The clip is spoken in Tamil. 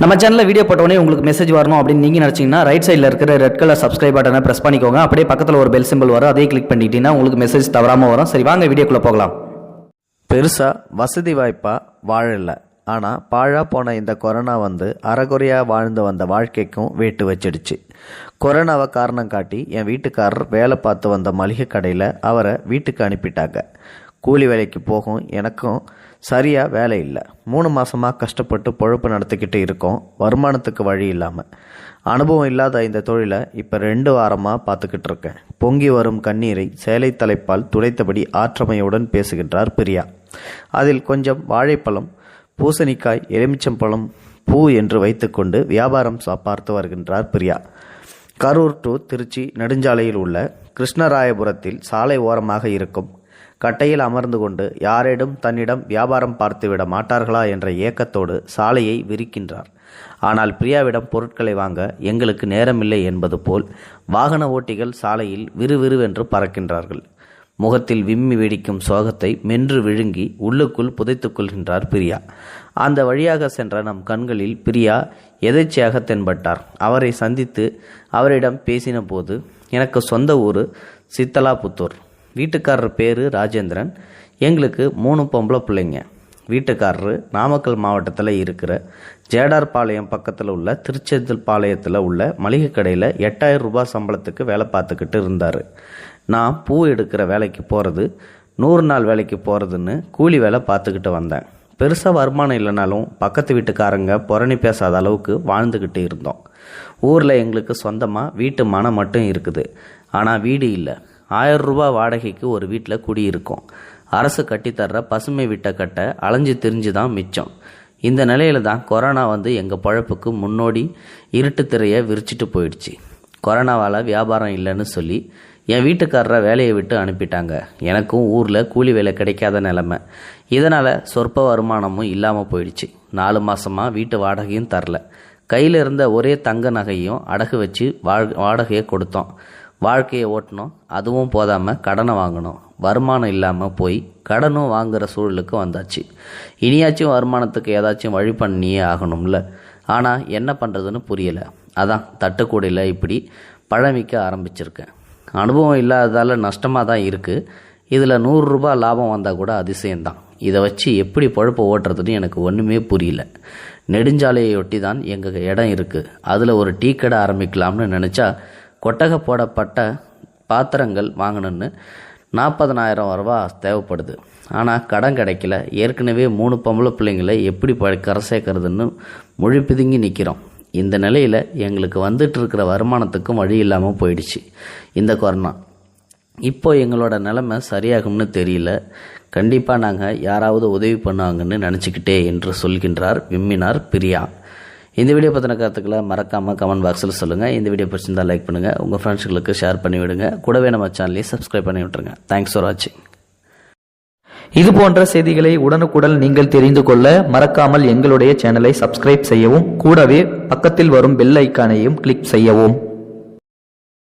நம்ம சேனலில் வீடியோ போட்டோடனே உங்களுக்கு மெசேஜ் வரணும் அப்படின்னு நீங்கள் நினச்சிங்கன்னா ரைட் சைடில் இருக்கிற ரெட் கலர் சப்ஸ்கிரைப் பட்டனை ப்ரெஸ் பண்ணிக்கோங்க. அப்படியே பக்கத்தில் ஒரு பெல் சிம்பிள் வரும். அதே கிளிக் பண்ணிட்டீங்கன்னா உங்களுக்கு மெசேஜ் தவறாமல் வரும். சரி வாங்க வீடியோக்குள்ளே போகலாம். பெருசாக வசதி வாய்ப்பாக வாழலை. ஆனால் பாழாக போன இந்த கொரோனா வந்து அறகுறையாக வாழ்ந்து வந்த வாழ்க்கைக்கும் வேட்டு வச்சிடுச்சு. கொரோனாவை காரணம் காட்டி என் வீட்டுக்காரர் வேலை பார்த்து வந்த மளிகை கடையில் அவரை வீட்டுக்கு அனுப்பிட்டாங்க. கூலி வேலைக்கு போகும் எனக்கும் சரியாக வேலை இல்லை. மூணு மாதமாக கஷ்டப்பட்டு பொழப்பு நடத்திக்கிட்டு இருக்கோம். வருமானத்துக்கு வழி இல்லாமல் அனுபவம் இல்லாத இந்த தொழிலை இப்போ ரெண்டு வாரமாக பார்த்துக்கிட்டு இருக்கேன். பொங்கி வரும் கண்ணீரை சேலை தலைப்பால் துடைத்தபடி ஆற்றமையுடன் பேசுகின்றார் பிரியா. அதில் கொஞ்சம் வாழைப்பழம் பூசணிக்காய் எலுமிச்சம்பழம் பூ என்று வைத்துக்கொண்டு வியாபாரம் சா- பார்த்து வருகின்றார் பிரியா. கரூர் டு திருச்சி நெடுஞ்சாலையில் உள்ள கிருஷ்ணராயபுரத்தில் சாலை ஓரமாக இருக்கும் கட்டையில் அமர்ந்து கொண்டு யாரேடும் தன்னிடம் வியாபாரம் பார்த்துவிட மாட்டார்களா என்ற ஏக்கத்தோடு சாலையை விரிக்கின்றார். ஆனால் பிரியாவிடம் பொருட்களை வாங்க எங்களுக்கு நேரமில்லை என்பது போல் வாகன ஓட்டிகள் சாலையில் விறுவிறுவென்று பறக்கின்றார்கள். முகத்தில் விம்மி வெடிக்கும் சோகத்தை மென்று விழுங்கி உள்ளுக்குள் புதைத்துக் கொள்கின்றார் பிரியா. அந்த வழியாக சென்ற நம் கண்களில் பிரியா எதேச்சையாக தென்பட்டார். அவரை சந்தித்து அவரிடம் பேசின போது எனக்கு சொந்த ஊர் சித்தலாபுத்தூர். வீட்டுக்காரர் பேர் ராஜேந்திரன். எங்களுக்கு மூணு பொம்பளை பிள்ளைங்க. வீட்டுக்காரரு நாமக்கல் மாவட்டத்தில் இருக்கிற ஜேடார்பாளையம் பக்கத்தில் உள்ள திருச்செந்தல் பாளையத்தில் உள்ள மளிகை கடையில் எட்டாயிரம் ரூபாய் சம்பளத்துக்கு வேலை பார்த்துக்கிட்டு இருந்தார். நான் பூ எடுக்கிற வேலைக்கு போகிறது நூறு நாள் வேலைக்கு போகிறதுன்னு கூலி வேலை பார்த்துக்கிட்டு வந்தேன். பெருசாக வருமானம் இல்லைனாலும் பக்கத்து வீட்டுக்காரங்க புரணி பேசாத அளவுக்கு வாழ்ந்துக்கிட்டு இருந்தோம். ஊரில் எங்களுக்கு சொந்தமாக வீட்டு மனம் மட்டும் இருக்குது. ஆனால் வீடு இல்லை. ஆயிரம் ரூபாய் வாடகைக்கு ஒரு வீட்டில் குடியிருக்கோம். அரசு கட்டித்தர்ற பசுமை விட்ட கட்ட அலைஞ்சு திரிஞ்சு தான் மிச்சம். இந்த நிலையில தான் கொரோனா வந்து எங்கள் பழப்புக்கு முன்னோடி இருட்டு திரையை விரிச்சிட்டு போயிடுச்சு. கொரோனாவால் வியாபாரம் இல்லைன்னு சொல்லி என் வீட்டுக்காரரை வேலையை விட்டு அனுப்பிட்டாங்க. எனக்கும் ஊரில் கூலி வேலை கிடைக்காத நிலமை. இதனால் சொற்ப வருமானமும் இல்லாமல் போயிடுச்சு. நாலு மாதமாக வீட்டு வாடகையும் தரல. கையில் இருந்த ஒரே தங்க நகையும் அடகு வச்சு வாழ் வாடகையை கொடுத்தோம். வாழ்க்கையை ஓட்டணும். அதுவும் போதாமல் கடனை வாங்கினோம் வருமானம் இல்லாமல் போய் கடனும் வாங்குகிற சூழலுக்கு வந்தாச்சு. இனியாச்சும் வருமானத்துக்கு ஏதாச்சும் வழி பண்ணியே ஆகணும்ல. ஆனால் என்ன பண்ணுறதுன்னு புரியலை. அதான் தட்டுக்கூடையில் இப்படி பழமிக்க ஆரம்பிச்சிருக்கேன். அனுபவம் இல்லாததால் நஷ்டமாக தான் இருக்குது இதில் நூறுரூபா லாபம் வந்தால் கூட அதிசயம்தான். இதை வச்சு எப்படி பழப்பை ஓட்டுறதுன்னு எனக்கு ஒன்றுமே புரியல. நெடுஞ்சாலையை ஒட்டி தான் எங்கள் இடம் இருக்குது அதில் ஒரு டீ கடை ஆரம்பிக்கலாம்னு நினச்சா கொட்டகை போடப்பட்ட பாத்திரங்கள் வாங்கணுன்னு நாற்பதனாயிரம் ரூபா தேவைப்படுது. ஆனால் கடன் கிடைக்கல. ஏற்கனவே மூணு பொம்பளை பிள்ளைங்களை எப்படி ப கரை சேர்க்கறதுன்னு மொழி பிதுங்கி நிற்கிறோம் இந்த நிலையில் எங்களுக்கு வந்துட்டு இருக்கிற வருமானத்துக்கும் வழி இல்லாமல் போயிடுச்சு. இந்த கொரோனா. இப்போ எங்களோட நிலைமை சரியாகும்னு தெரியல. கண்டிப்பாக நாங்கள் யாராவது உதவி பண்ணுவாங்கன்னு நினச்சிக்கிட்டே என்று சொல்கின்றார் விம்மினார் பிரியா. இந்த வீடியோ பற்றின கருத்துக்களை மறக்காமல் கமெண்ட் பாக்ஸில் சொல்லுங்கள் இந்த வீடியோ பிடிச்சிருந்தா லைக் பண்ணுங்கள் உங்கள் ஃப்ரெண்ட்ஸுகளுக்கு ஷேர் பண்ணி விடுங்க. கூடவே நம்ம சேனலையும் சப்ஸ்கிரைப் பண்ணி விட்டுருங்க. தேங்க்ஸ் ஃபார் வாட்சிங் இது போன்ற செய்திகளை உடனுக்குடன் நீங்கள் தெரிந்து கொள்ள மறக்காமல் எங்களுடைய சேனலை சப்ஸ்கிரைப் செய்யவும் கூடவே பக்கத்தில் வரும் பெல் ஐக்கானையும் கிளிக் செய்யவும்.